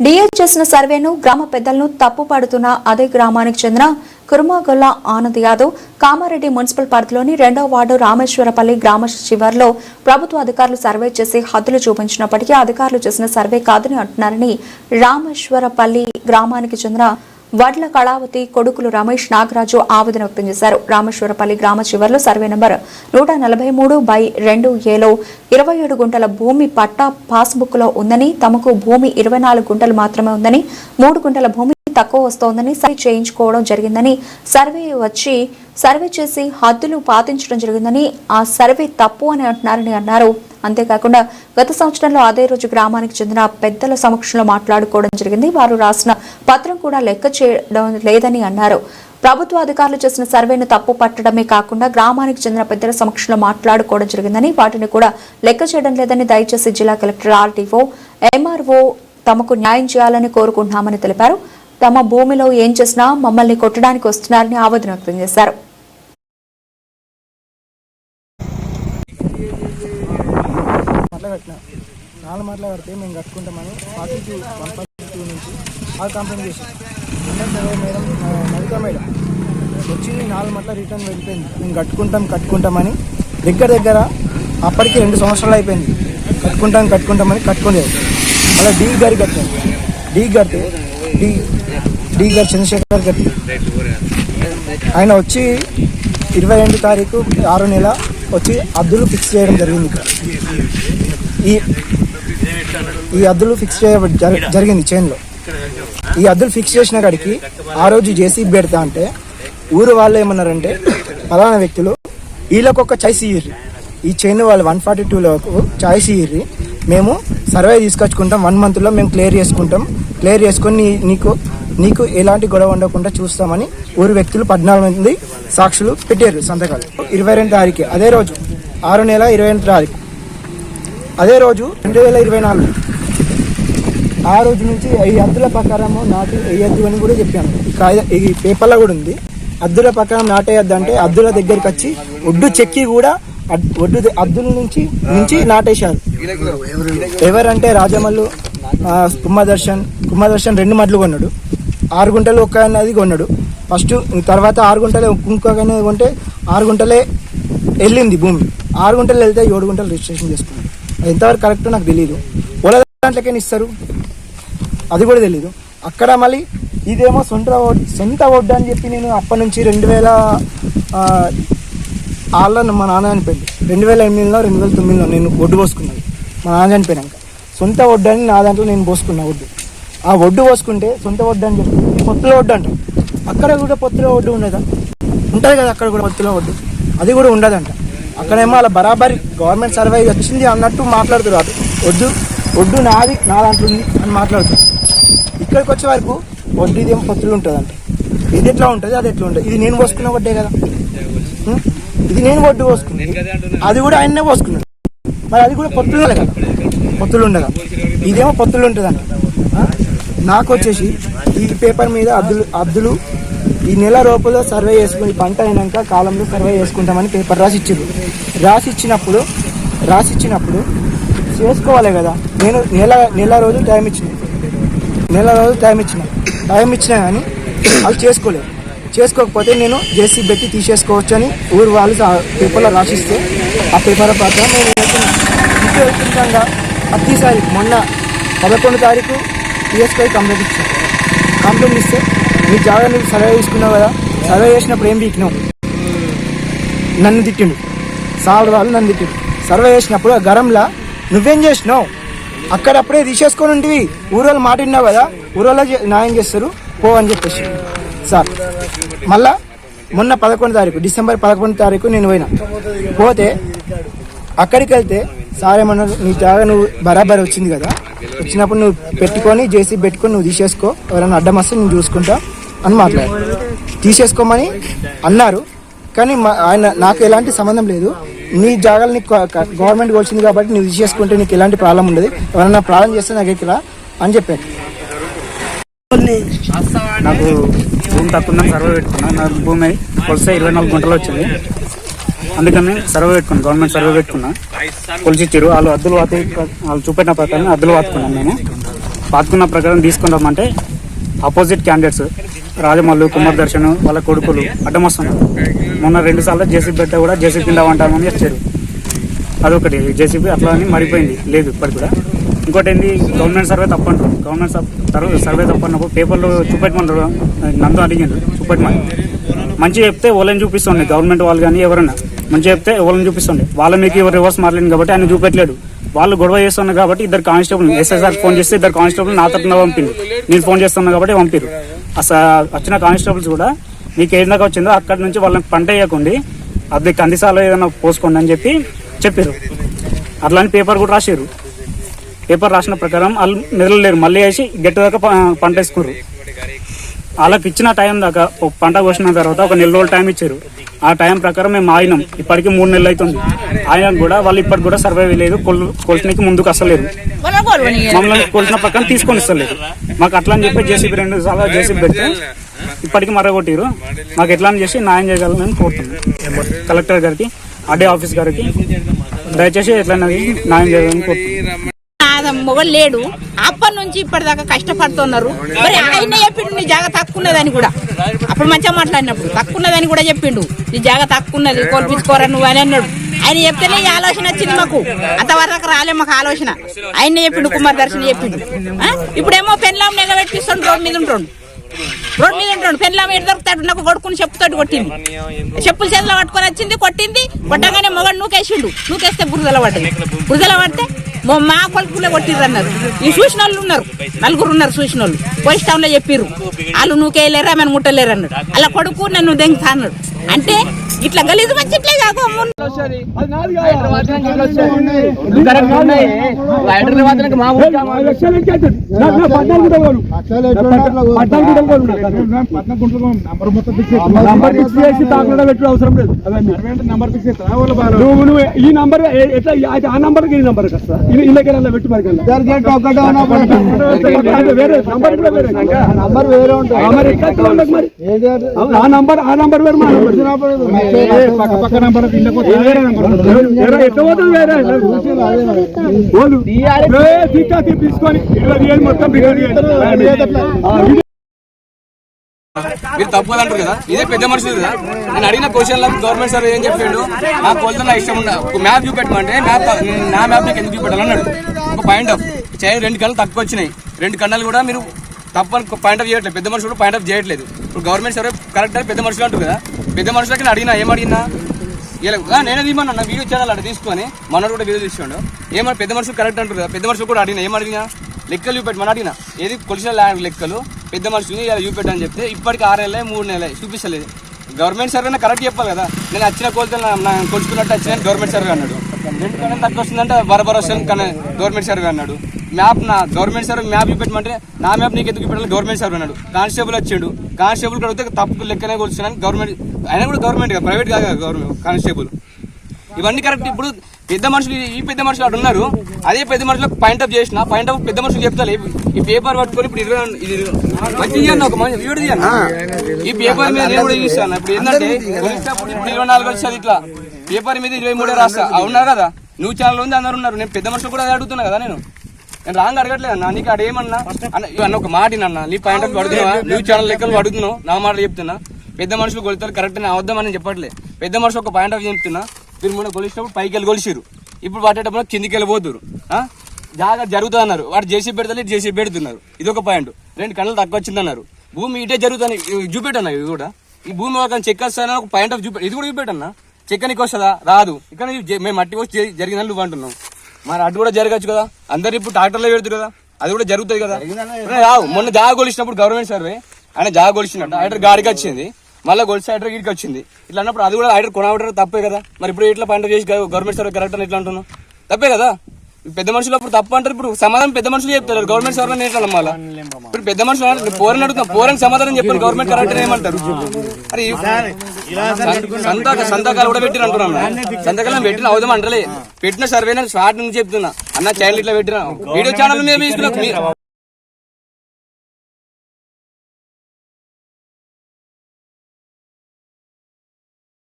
DS చేసిన సర్వేను గ్రామ పెద్దలను తప్పుపడుతున్న అదే గ్రామానికి చెందిన కురుమాగొల్ల ఆనంద్ యాదవ్ కామారెడ్డి మున్సిపల్ పరిధిలోని రెండో వార్డు రామేశ్వరపల్లి గ్రామ శివార్లో ప్రభుత్వ అధికారులు సర్వే చేసి హద్దులు చూపించినప్పటికీ అధికారులు చేసిన సర్వే కాదని అంటున్నారని రామేశ్వరపల్లి గ్రామానికి చెందిన వడ్ల కళావతి కొడుకులు రమేష్ నాగరాజు ఆవేదన వ్యక్తం చేశారు. రామేశ్వరపల్లి గ్రామ చివరిలో సర్వే నంబర్ నూట నలభై మూడు బై రెండు ఏలో ఇరవై ఏడు గుంటల భూమి పట్టా పాస్బుక్లో ఉందని తమకు భూమి ఇరవై నాలుగు గుంటలు మాత్రమే ఉందని మూడు గుంటల భూమి తక్కువ వస్తోందని సర్వే చేయించుకోవడం జరిగిందని సర్వే వచ్చి సర్వే చేసి హద్దులు పాటించడం జరిగిందని ఆ సర్వే తప్పు అని అంటున్నారని అన్నారు. అంతేకాకుండా గత సంవత్సరంలో అదే రోజు గ్రామానికి చెందిన పెద్దల సమక్షంలో మాట్లాడుకోవడం జరిగింది. వారు రాసిన పత్రం కూడా లెక్క చేయడం లేదని అన్నారు. ప్రభుత్వ అధికారులు చేసిన సర్వేను తప్పు పట్టడమే కాకుండా గ్రామానికి చెందిన పెద్దల సమక్షంలో మాట్లాడుకోవడం జరిగిందని వాటిని కూడా లెక్క చేయడం లేదని దయచేసి జిల్లా కలెక్టర్ ఆర్టీఓ ఎంఆర్ఓ తమకు న్యాయం చేయాలని కోరుకుంటున్నామని తెలిపారు. తమ భూమిలో ఏం చేసినా మమ్మల్ని కొట్టడానికి వస్తున్నారని ఆవేదన వ్యక్తం చేశారు. మాటలు నాలుగు మాటలు కడితే మేము కట్టుకుంటామని forty two one forty two నుంచి అది కంప్లైంట్ చేసాం మేడం ఆ, మేడం వచ్చి నాలుగు మాటల రిటర్న్ వెళ్ళిపోయింది. మేము కట్టుకుంటాం కట్టుకుంటామని దగ్గర దగ్గర అప్పటికి రెండు సంవత్సరాలు అయిపోయింది. కట్టుకుంటాం కట్టుకుంటామని కట్టుకోలేదు అలా డీ గారి కట్టాను. డీ కడితే డీ డీ గారు చంద్రశేఖర్ కట్టి ఆయన వచ్చి ఇరవై రెండు తారీఖు ఆరో నెల వచ్చి అద్దులు ఫిక్స్ చేయడం జరిగింది ఇక్కడ. ఈ ఈ అద్దులు ఫిక్స్ చేయ జరి- జరిగింది చైన్లో ఈ అద్దులు ఫిక్స్ చేసిన కాడికి ఆ రోజు జేసీబీ పెడతా అంటే ఊరు వాళ్ళు ఏమన్నారంటే పలానా వ్యక్తులు వీళ్ళకు ఒక చాయిస్ ఇయ్యి ఈ చైన్ వాళ్ళు వన్ ఫార్టీ టూలోకు చాయిస్ ఇయ్యి మేము సర్వే తీసుకొచ్చుకుంటాం వన్ మంత్లో మేము క్లియర్ చేసుకుంటాం. క్లియర్ చేసుకొని నీ- నీకు నీకు ఎలాంటి గొడవ ఉండకుండా చూస్తామని ఊరు వ్యక్తులు పద్నాలుగు మంది సాక్షులు పెట్టారు సంతకాలు. ఇరవై రెండు తారీఖు అదే రోజు ఆరు నెల ఇరవై రెండు తారీఖు. అదే రోజు రెండు వేల ఇరవై నాలుగు. ఆ రోజు నుంచి ఈ అద్దుల ప్రకారము నాటు వేయద్దు అని కూడా చెప్పాను. ఈ కాగిత ఈ పేపర్లో కూడా ఉంది. అద్దుల ప్రకారం నాటేయద్దు అంటే అద్దుల దగ్గరికి వచ్చి ఒడ్డు చెక్కి కూడా ఒడ్డు అద్దుల నుంచి నుంచి నాటేశారు. ఎవరంటే రాజమల్లు కుమ్మదర్శన్ కుమ్మదర్శన్ రెండు మడ్లు కొన్నాడు. ఆరు గుంటలు ఒక్క అనేది కొన్నాడు. ఫస్ట్ తర్వాత ఆరు గుంటలే ఇంకొక అనేది కొంటే ఆరు గుంటలే వెళ్ళింది భూమి. ఆరు గుంటలు వెళ్తే ఏడు గుంటలు రిజిస్ట్రేషన్ చేసుకున్నాడు. ఎంతవరకు కరెక్ట్ నాకు తెలియదు ఓల దాంట్లోకైనా ఇస్తారు? అది కూడా తెలీదు. అక్కడ మళ్ళీ ఇదేమో సొంత ఓడ్ సొంత ఒడ్డు అని చెప్పి నేను అప్పటి నుంచి రెండు వేల ఆళ్ళను మా నాన్న చనిపోయింది రెండు వేల ఎనిమిదిలో రెండు వేల తొమ్మిదిలో నేను ఒడ్డు పోసుకున్నాను. మా నాన్న చనిపోయినాక. సొంత ఒడ్డు అని నా దాంట్లో నేను పోసుకున్నా ఒడ్డు. ఆ ఒడ్డు పోసుకుంటే సొంత ఒడ్డు అని చెప్పి పొత్తుల ఒడ్డు అంట. అక్కడ కూడా పొత్తుల ఒడ్డు ఉండదా? ఉంటుంది కదా అక్కడ కూడా పొత్తుల ఒడ్డు. అది కూడా ఉండదంట. అక్కడేమో అలా బరాబరి గవర్నమెంట్ సర్వే వచ్చింది అన్నట్టు మాట్లాడుతున్నారు. ఒడ్డు ఒడ్డు నాది నా దాంట్లో అని మాట్లాడుతారు ఇక్కడికి వచ్చే వరకు ఇది ఏమో పొత్తులు ఉంటుందంట. ఇది ఎట్లా ఉంటుంది అది ఎట్లా ఉంటుంది? ఇది నేను పోసుకున్న వడ్డే కదా. ఇది నేను వడ్డు పోసుకున్నాను అది కూడా ఆయన్నే పోసుకున్నాను మరి అది కూడా పొత్తులు ఉండాలి కదా. పొత్తులు ఉండగా. ఇదేమో పొత్తులు ఉంటుందంట. నాకు వచ్చేసి ఈ పేపర్ మీద అద్దులు అద్దులు ఈ నెల లోపల సర్వే చేసుకుని పంట అయినాక కాలంలో సర్వే చేసుకుంటామని పేపర్ రాసి ఇచ్చారు రాసి ఇచ్చినప్పుడు రాసి ఇచ్చినప్పుడు చేసుకోవాలి కదా. నేను నెల నెల రోజులు టైం ఇచ్చిన. నెల రోజులు టైం ఇచ్చిన. టైం ఇచ్చినా కానీ వాళ్ళు చేసుకోలేదు. చేసుకోకపోతే నేను జేసీ పెట్టి తీసేసుకోవచ్చు అని ఊరు వాళ్ళు పేపర్లో రాసిస్తే ఆ పేపర్ ప్రకారం నేను వేసుకున్నాను. ప్రతిసారి మొన్న పదకొండు తారీఖు టీఎస్పై కంప్లైంట్ ఇచ్చాను కంప్లైంట్ ఇస్తే నీ జాగా నువ్వు సర్వే చేసుకున్నావు కదా సర్వే చేసినప్పుడు ఏం పీకినావు? నన్ను తిట్టిండు. సాల్ వాళ్ళు నన్ను తిట్టిండు. సర్వే చేసినప్పుడు ఆ గరంలా నువ్వేం చేసినావు? అక్కడప్పుడే తీసేసుకొని ఉంటివి. ఊరోళ్ళు మాట విన్నావు కదా ఊరోళ్ళ న్యాయం చేస్తారు పో అని చెప్పేసి. సార్ మళ్ళా మొన్న పదకొండు తారీఖు డిసెంబర్ పదకొండు తారీఖు నేను పోయినా. పోతే అక్కడికి వెళ్తే సార్ ఏమన్నారు నీ జాగా నువ్వు బరాబర్ వచ్చింది కదా వచ్చినప్పుడు నువ్వు పెట్టుకొని జేసీ పెట్టుకొని నువ్వు తీసేసుకో. ఎవరైనా అడ్డం వస్తే నేను చూసుకుంటా. అని మాట్లాడారు. తీసేసుకోమని అన్నారు. కానీ మా- ఆయన నాకు ఎలాంటి సంబంధం లేదు. నీ జాగాలని గవర్నమెంట్ వచ్చింది కాబట్టి నువ్వు తీసేసుకుంటే నీకు ఎలాంటి ప్రాబ్లం ఉండదు. ఎవరైనా ప్రాబ్లం చేస్తే నాకు ఇక్కడ అని చెప్పాను నాకు భూమి తక్కువ ఉందని సర్వే పెట్టుకున్నా. నాకు భూమి కొలిసే ఇరవై నాలుగు గంటలు వచ్చింది. అందుకని సర్వే పెట్టుకున్నాను గవర్నమెంట్ సర్వే పెట్టుకున్నా. కొలిచిచ్చారు. వాళ్ళు అద్దులు వాత వాళ్ళు చూపెట్టిన ప్రకారం అద్దులు వాతుకున్నాను నేను. పాతుకున్న ప్రకారం తీసుకుందామంటే ఆపోజిట్ క్యాండిడేట్స్ రాజమల్లు కుమార్ దర్శన్ వాళ్ళ కొడుకులు అడ్డం వస్తున్నారు మొన్న రెండు సార్లు జేసీబీ పెట్ట కూడా జేసీబీ కింద వంటామని వచ్చారు అదొకటి. జేసీబీ అట్లా అని మరిపోయింది. లేదు ఇప్పటికి కూడా. ఇంకోటి ఏంది? గవర్నమెంట్ సర్వే తప్పంటారు గవర్నమెంట్ సర్వే సర్వే తప్పన్నప్పుడు పేపర్లో చూపెట్టమన్నారు నందు అడిగిండు చూపెట్టమని. మంచిగా చెప్తే వాళ్ళని చూపిస్తుండే? గవర్నమెంట్ వాళ్ళు కానీ ఎవరన్నా. మంచిగా చెప్తే వాళ్ళని చూపిస్తుండే? వాళ్ళ మీకు ఎవరు రివర్స్ మారలేదు కాబట్టి ఆయన చూపెట్టలేడు. వాళ్ళు గొడవ చేస్తున్నారు కాబట్టి ఇద్దరు కానిస్టేబుల్ ఎస్ఎస్ఆర్ ఫోన్ చేస్తే ఇద్దరు కానిస్టేబుల్ నా తరఫున పంపిండు. నేను ఫోన్ చేస్తున్నా కాబట్టి పంపిరు. వచ్చిన కానిస్టేబుల్స్ కూడా మీకు ఏదాకా వచ్చిందో అక్కడ నుంచి వాళ్ళని పంట వేయకండి. అది కందిసాలో ఏదైనా పోసుకోండి అని చెప్పి చెప్పారు అట్లాంటి పేపర్ కూడా రాసారు పేపర్ రాసిన ప్రకారం వాళ్ళు మెదలలేరు మళ్ళీ వేసి గట్టి దాకా పంట వేసుకున్నారు వాళ్ళకి ఇచ్చిన టైం దాకా ఒక పంట కోసిన తర్వాత ఒక నెల రోజులు టైం ఇచ్చారు. ఆ టైం ప్రకారం మేము ఆయినం ఇప్పటికి మూడు నెలలు అవుతుంది. ఆయన కూడా వాళ్ళు ఇప్పటికి కూడా సర్వైవ్ లేదు కొలిసినకి ముందుకు అసలేరు. మమ్మల్ని కొలిసిన ప్రకారం తీసుకొని ఇస్తలేదు. మాకు అట్లా అని చెప్పి జేసీబీ రెండు సార్లు జేసీబీ పెడితే ఇప్పటికి మరగొట్టిరు. మాకు ఎట్లా అని చేసి న్యాయం చేయగలమని కోరుతున్నాం. కలెక్టర్ గారికి ఆర్డీ ఆఫీస్ గారికి దయచేసి ఎట్లా న్యాయం చేయాలని కోరుతున్నాం. ఆ మొగలు లేడు. అప్పటి నుంచి ఇప్పటిదాకా కష్టపడుతున్నారు. మరి ఆయన చెప్పిండు నీ జాగా తక్కున్నదని కూడా. అప్పుడు మంచిగా మాట్లాడినప్పుడు తక్కున్నదని కూడా చెప్పిండు. నీ జాగా తక్కున్నది కోల్పించుకోరా నువ్వు అని అన్నాడు. ఆయన చెప్తేనే ఈ ఆలోచన వచ్చింది మాకు. అంతవరకు రాలే మాకు ఆలోచన. ఆయన చెప్పిండు కుమార్ దర్శన్ చెప్పిండు. ఆ? ఇప్పుడేమో పెన్లాం నెగబెట్టిస్తుండు రోడ్ మీద ఉంటుండు. రోడ్డు మీద ఉంటుండు. పెన్లాం ఎటు దొరుకుతాడు? నాకు కొడుకుని చెప్పుతోటి కొట్టింది. చెప్పులు చేతిలో పట్టుకొని వచ్చింది కొట్టింది కొట్టగానే మొగడు నూకేసిండు. నూకేస్తే బురదల పడ్డది. బురదల పడితే మొ- మా కొడుకులే కొట్టిర్రు అన్నారు ఈ చూసిన వాళ్ళు ఉన్నారు. నలుగురు ఉన్నారు చూసిన వాళ్ళు పోలీస్ టౌన్లో చెప్పిర్రు. వాళ్ళు నూకేయలేరా మనం ముట్టలేరు అన్నాడు అలా కొడుకు నన్ను దెంగతా అన్నాడు. అంటే ఇట్లా గలీజు మంచి ఇట్లే కాదు అవసరం లేదు. నువ్వు ఈ నంబర్ ఎట్లా ఆ నంబర్ ఈ నంబర్ వస్తా? పెట్టు మరి కల్లా. అదే వేరే నంబర్ కూడా వేరే నంబర్ వేరే ఉంటుంది ఆ మరి ఎక్కడ ఉండదు మరి అవును, ఆ నంబర్ ఆ నంబర్ వేరు మా నంబర్ పక్క పక్క నంబర్ వేరే నంబర్ ఎట్లా పోతుంది వేరే పోదు. ఏ, తీస్తా, తీ- తీసుకొని మొత్తం మీరు తప్పు అంటారు కదా? ఇదే పెద్ద మనుషులు కదా? నేను అడిగిన క్వశ్చన్ గవర్నమెంట్ సార్ ఏం చెప్పిండు? నా కొలతలు నా ఇష్టం ఉండ ఒక మ్యాప్ చూపెట్టమంటే మ్యాప్ నా మ్యాప్ నీకు ఎందుకు చూపెట్టాలన్నాడు ఒక పాయింట్ ఆఫ్ చైర్ రెండు కళ్ళు తక్కువ వచ్చినాయి రెండు కన్నాలు కూడా మీరు తప్పని పాయింట్ ఆఫ్ చేయట్లేదు. పెద్ద మనుషులు పాయింట్ ఆఫ్ చేయట్లేదు. ఇప్పుడు గవర్నమెంట్ సర్వే కరెక్ట్ పెద్ద మనుషులు అంటారు కదా? పెద్ద మనుషులకి నేను అడిగినా ఏం అడిగినా? ఇలా నేనే తీమన్నా వీడియో ఛానల్ అక్కడ తీసుకొని మనోడు కూడా వీడియో తీసుకోండు ఏమన్నా పెద్ద మనుషులు కరెక్ట్ అంటారు కదా? పెద్ద మనుషులు కూడా అడిగినా ఏం అడిగినా? లెక్కలు మన అడిగినా. ఏది కొలిసిన ల్యాండ్ లెక్కలు? పెద్ద మనుషులు ఇలా చూపెట్టని చెప్తే ఇప్పటికి ఆరు నెలలే మూడు నెలలే చూపిస్తలేదు. గవర్నమెంట్ సర్వే కరెక్ట్ చెప్పాలి కదా. నేను వచ్చిన కొలతలు నా- నా కొలుచుకున్నట్టు వచ్చిన గవర్నమెంట్ సర్వే అన్నాడు. రెండు కన్నా తక్కువ వస్తుందంటే బరబర్ వస్తుంది కానీ గవర్నమెంట్ సర్వే అన్నాడు. మ్యాప్ నా గవర్నమెంట్ సర్వే మ్యాప్ చూపెట్టమంటే నా మ్యాప్ నీకు ఎందుకు పెట్టాలి గవర్నమెంట్ సర్వే అన్నాడు. కానిస్టేబుల్ వచ్చాడు. కానిస్టేబుల్ కడిగితే తప్పు లెక్కనే కొలుస్తున్నాను. గవర్నమెంట్ ఆయన కూడా గవర్నమెంట్ కదా ప్రైవేట్ కాదు గవర్నమెంట్ కానిస్టేబుల్ ఇవన్నీ కరెక్ట్ ఇప్పుడు పెద్ద మనుషులు ఈ పెద్ద మనుషులు అటు ఉన్నారు. అదే పెద్ద మనుషులకు పాయింట్ ఆఫ్ చేసిన పాయింట్ ఆఫ్ పెద్ద మనుషులు చెప్తారు ఈ పేపర్ పట్టుకొని ఇప్పుడు ఇరవై ఇది మంచి ఒక మంచి తీయండి. ఈ పేపర్ మీద నేను కూడా చూస్తాను ఇప్పుడు ఏంటంటే ఇప్పుడు ఇరవై నాలుగు వచ్చేది ఇట్లా. పేపర్ మీద ఇరవై మూడే రాస్తా. అవునా కదా? నువ్వు ఛానల్ ఉంది అందరు ఉన్నారు. నేను పెద్ద మనుషులు కూడా అడుగుతున్నా కదా నేను. నేను రాంగ్ అడగట్లేదు అన్న. నీకు అక్కడ ఏమన్నా? అన్న ఒక మాట అన్న నీ పాయింట్ ఆఫ్ అడుగుతున్నావా న్యూస్ ఛానల్ లెక్కలు అడుగుతున్నావు నా మాట చెప్తున్నా. పెద్ద మనుషులు కొలుతారు కరెక్ట్ నేను అవద్దామని చెప్పట్లే. పెద్ద మనుషులు ఒక పాయింట్ ఆఫ్ చెప్తున్నా మీరు మొన్న కొలిసినప్పుడు పైకి వెళ్ళి కొలిసిరు ఇప్పుడు పట్టేటప్పుడు కిందికి వెళ్ళిపోతురు ఆ? జాగా జరుగుతుంది అన్నారు వాడు జేసీ పెడతారు ఇటు జేసీ పెడుతున్నారు ఇది ఒక పాయింట్. రెండు కళ్ళు తక్కువ వచ్చిందన్నారు భూమి ఇటే జరుగుతుంది చూపెట్టన్నా ఇది కూడా. ఈ భూమి ఒక చెక్ వస్తానని ఒక పాయింట్ ఆఫ్ చూపె ఇది కూడా చూపెట్టన్నా. చెక్కనికి వస్తుందా? రాదు. ఇక్కడ మేము మట్టి వచ్చి జరిగిందని నువ్వు అంటున్నావు. మరి అటు కూడా జరగచ్చు కదా? అందరు ఇప్పుడు ట్రాక్టర్లో పెడుతురు కదా? అది కూడా జరుగుతుంది కదా? రావు. మొన్న జాగా కొలిసినప్పుడు గవర్నమెంట్ సర్వే. ఆయన జాగా కొలిసినట్టు ఐటర్ గాడికి వచ్చింది. మళ్ళీ గొలిసి ఐటర్ గిడికి వచ్చింది. ఇట్లా అన్నప్పుడు అది కూడా ఐటర్ కొనవడం తప్పే కదా. మరి ఇప్పుడు ఇట్లా పంట చేసి గవర్నమెంట్ సర్వే కరెక్ట్ అని ఇట్లా అంటున్నావు? తప్పే కదా. పెద్ద మనుషులు అప్పుడు తప్పు అంటారు. ఇప్పుడు సమాధానం పెద్ద మనుషులు చెప్తారు. గవర్నమెంట్ సర్వే ఎట్లా నమ్మాలా? ఇప్పుడు పెద్ద మనుషులు పోరని అడుగుతాం పోరని సమాధానం చెప్పారు గవర్నమెంట్ కరెక్ట్ అని ఏమంటారు? అరే సంతక సంతకాలు కూడా పెట్టిన అంటున్నాను సంతకాలు పెట్టిన అవుదాం అంటలే. పెట్టిన సర్వే స్టార్ట్ నుంచి చెప్తున్నా. అన్న చైల్డ్ ఇట్లా పెట్టిన వీడియో ఛానల్ తీసుకున్నా.